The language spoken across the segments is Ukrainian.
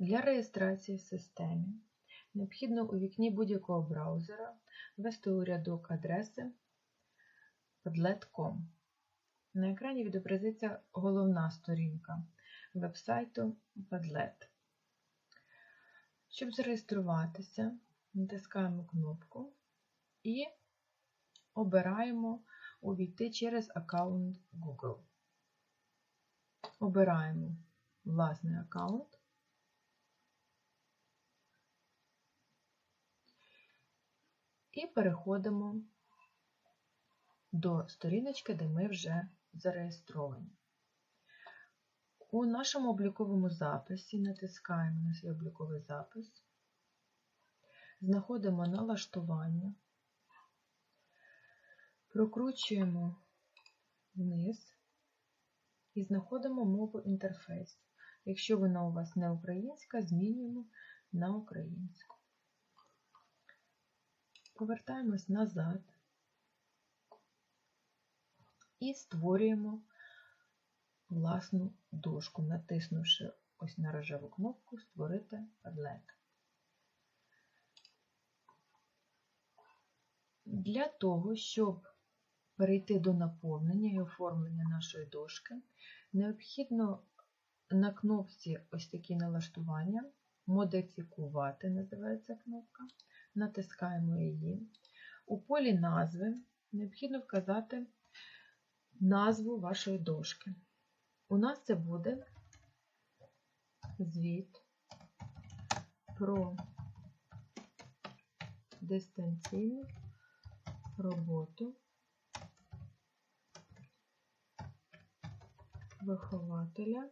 Для реєстрації в системі необхідно у вікні будь-якого браузера ввести у рядок адреси padlet.com. На екрані відобразиться головна сторінка вебсайту Padlet. Щоб зареєструватися, натискаємо кнопку і обираємо Увійти через аккаунт Google. Обираємо власний аккаунт. І переходимо до сторіночки, де ми вже зареєстровані. У нашому обліковому записі натискаємо на свій обліковий запис, знаходимо налаштування, прокручуємо вниз і знаходимо мову інтерфейс. Якщо вона у вас не українська, змінюємо на українську. Повертаємось назад і створюємо власну дошку, натиснувши ось на рожеву кнопку Створити Padlet. Для того, щоб перейти до наповнення і оформлення нашої дошки, необхідно на кнопці ось такі налаштування, модифікувати називається кнопка, натискаємо її. У полі назви необхідно вказати назву вашої дошки. У нас це буде звіт про дистанційну роботу вихователя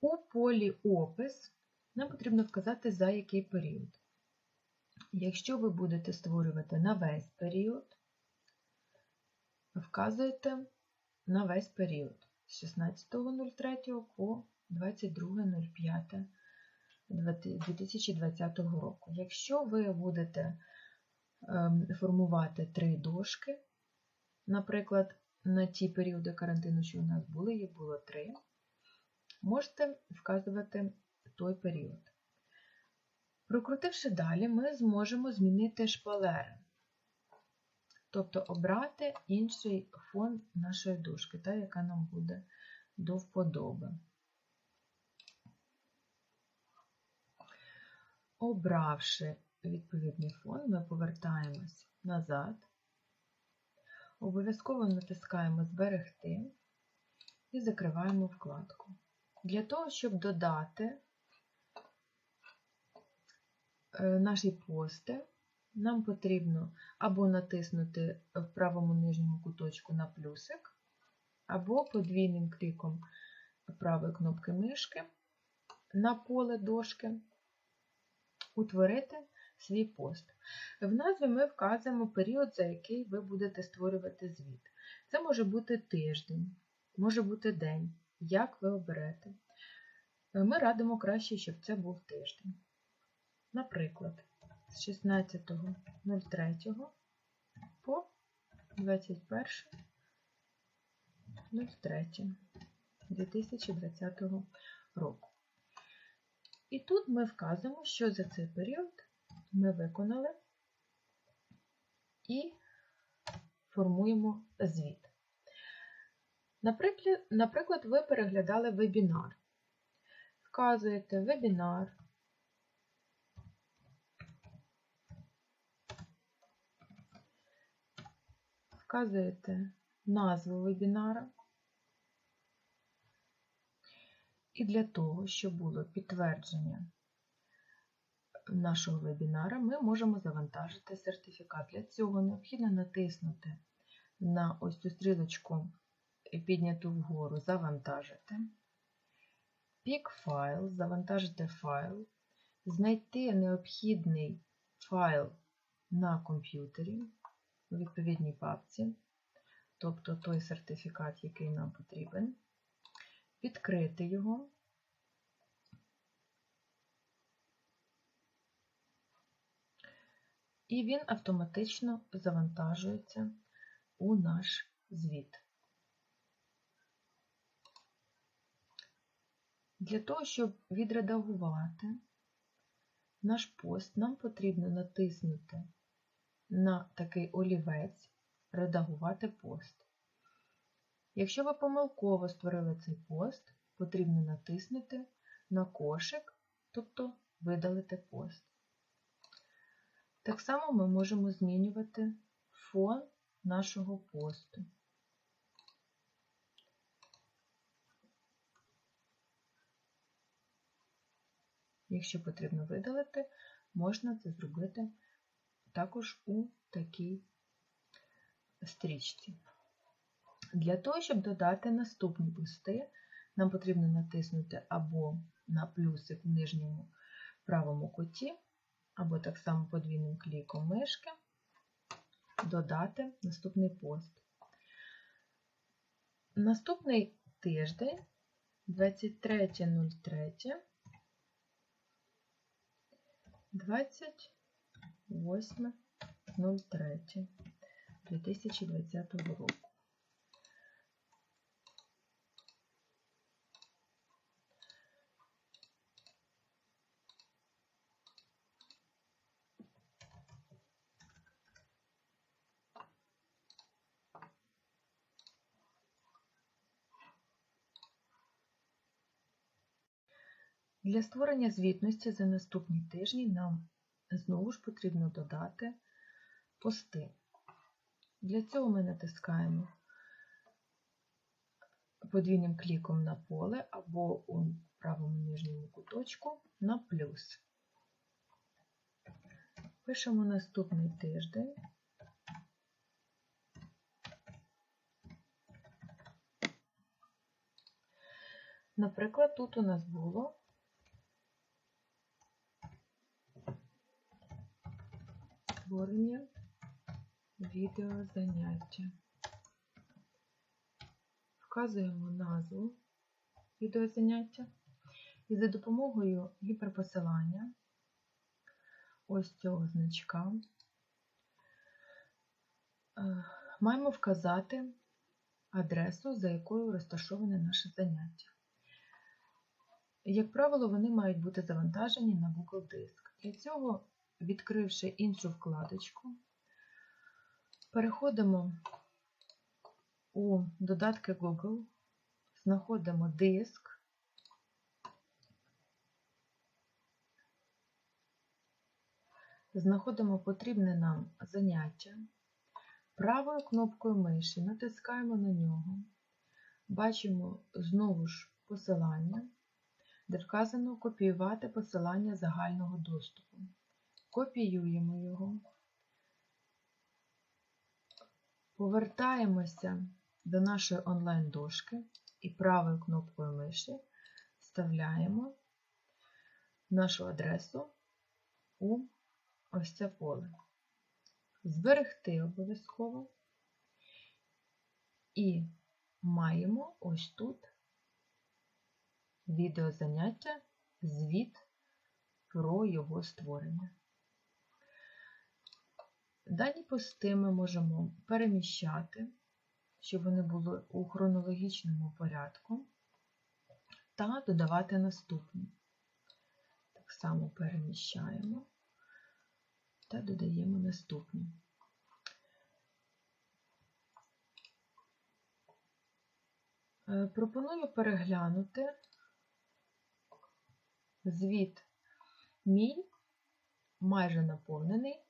у полі опис нам потрібно вказати, за який період. Якщо ви будете створювати на весь період, вказуєте на весь період з 16.03 по 22.05.2020 року. Якщо ви будете ем, формувати три дошки, наприклад, на ті періоди карантину, що у нас були, їх було три, можете вказувати той період. Прокрутивши далі, ми зможемо змінити шпалери, тобто обрати інший фон нашої дошки, та, яка нам буде до вподоби. Обравши відповідний фон, ми повертаємось назад, обов'язково натискаємо Зберегти і закриваємо вкладку. Для того, щоб додати е, наші пости, нам потрібно або натиснути в правому нижньому куточку на плюсик, або подвійним кліком правої кнопки мишки на поле дошки утворити свій пост. В назві ми вказуємо період, за який ви будете створювати звіт. Це може бути тиждень, може бути день, як ви оберете. Ми радимо краще, щоб це був тиждень. Наприклад, з 16.03 по 21.03.2020 року. І тут ми вказуємо, що за цей період ми виконали і формуємо звіт. Наприклад, ви переглядали вебінар. Вказуєте вебінар, вказуєте назву вебінара. І для того, щоб було підтвердження нашого вебінара, ми можемо завантажити сертифікат. Для цього необхідно натиснути на ось цю стрілочку, підняту вгору Завантажити, пік файл, завантажити файл, знайти необхідний файл на комп'ютері у відповідній папці, тобто той сертифікат, який нам потрібен відкрити його. і він автоматично завантажується у наш звіт. Для того, щоб відредагувати наш пост, нам потрібно натиснути на такий олівець Редагувати пост. Якщо ви помилково створили цей пост, потрібно натиснути на кошик, тобто видалити пост. Так само ми можемо змінювати фон нашого посту. Якщо потрібно видалити, можна це зробити також у такій стрічці. Для того, щоб додати наступні пости, нам потрібно натиснути або на плюсик в нижньому правому куті, або так само подвійним кліком мишки, додати наступний пост. Наступний тиждень 23.03. 28.03 2020 року. Для створення звітності за наступні тижні нам знову ж потрібно додати пости. Для цього ми натискаємо подвійним кліком на поле або у правому нижньому куточку на плюс. Пишемо наступний тиждень. Наприклад, тут у нас було створення відеозаняття. Вказуємо назву відеозаняття і за допомогою гіперпосилання ось цього значка е, маємо вказати адресу, за якою розташоване наше заняття. Як правило, вони мають бути завантажені на Google Диск. Для цього, відкривши іншу вкладочку, Переходимо у додатки Google, знаходимо диск, знаходимо потрібне нам заняття, правою кнопкою миші натискаємо на нього, бачимо знову ж посилання, де вказано копіювати посилання загального доступу. Копіюємо його. Повертаємося до нашої онлайн-дошки і правою кнопкою миші вставляємо нашу адресу у ось це поле. Зберегти обов'язково і маємо ось тут відеозаняття, звіт про його створення. Дані пости ми можемо переміщати, щоб вони були у хронологічному порядку, та додавати наступні. Так само переміщаємо та додаємо наступні. Е, пропоную переглянути звіт мій майже наповнений.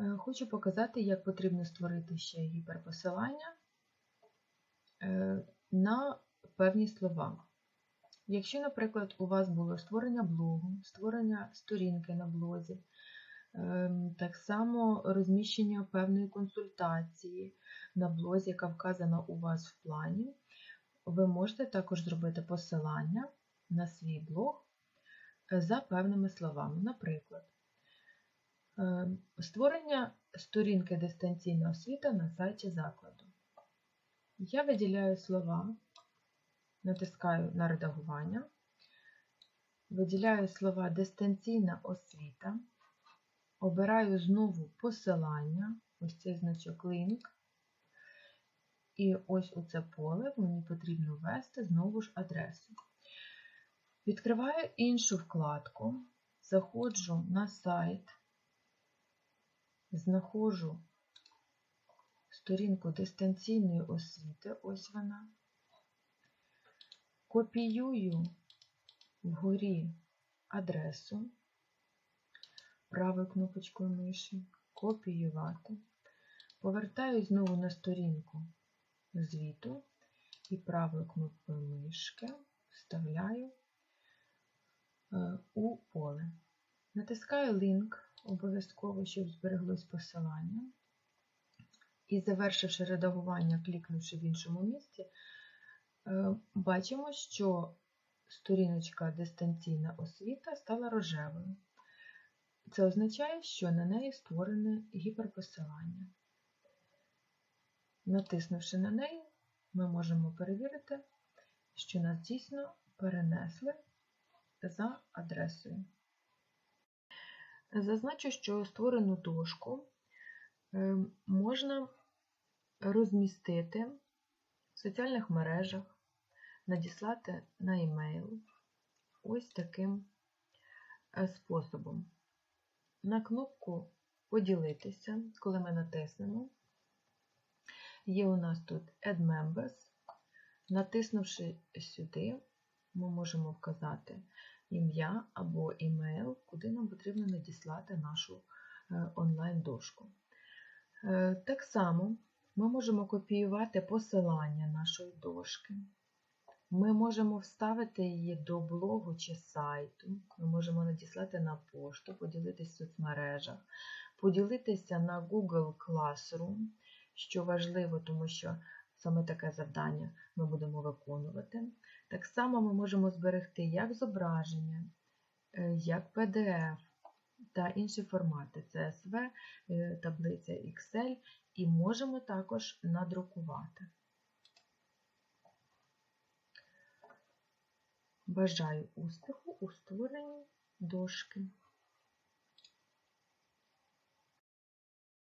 Е, хочу показати, як потрібно створити ще гіперпосилання е, на певні слова. Якщо, наприклад, у вас було створення блогу, створення сторінки на блозі, ем, так само розміщення певної консультації на блозі, яка вказана у вас в плані, ви можете також зробити посилання на свій блог е, за певними словами. Наприклад, створення сторінки дистанційна освіта на сайті закладу. Я виділяю слова, натискаю на редагування, виділяю слова дистанційна освіта, обираю знову посилання, ось цей значок link. І ось у це поле мені потрібно ввести знову ж адресу. Відкриваю іншу вкладку, заходжу на сайт, знаходжу сторінку дистанційної освіти, ось вона, копіюю вгорі адресу, правою кнопочкою миші, копіювати, повертаю знову на сторінку звіту і правою кнопкою мишки вставляю е, у поле. Натискаю лінк, обов'язково, щоб збереглось посилання. І завершивши редагування, клікнувши в іншому місці, е, бачимо, що сторіночка дистанційна освіта стала рожевою. Це означає, що на неї створене гіперпосилання. Натиснувши на неї, ми можемо перевірити, що нас дійсно перенесли за адресою. Зазначу, що створену дошку е, можна розмістити в соціальних мережах, надіслати на e-mail ось таким е, способом. На кнопку Поділитися, коли ми натиснемо, є у нас тут Add Members. Натиснувши сюди, ми можемо вказати ім'я або імейл, куди нам потрібно надіслати нашу е, онлайн-дошку. Е, Так само ми можемо копіювати посилання нашої дошки. Ми можемо вставити її до блогу чи сайту, ми можемо надіслати на пошту, поділитися в соцмережах, поділитися на Google Classroom, що важливо, тому що саме таке завдання ми будемо виконувати. Так само ми можемо зберегти як зображення, е, як PDF та інші формати CSV, е, таблиця Excel, і можемо також надрукувати. Бажаю успіху у створенні дошки.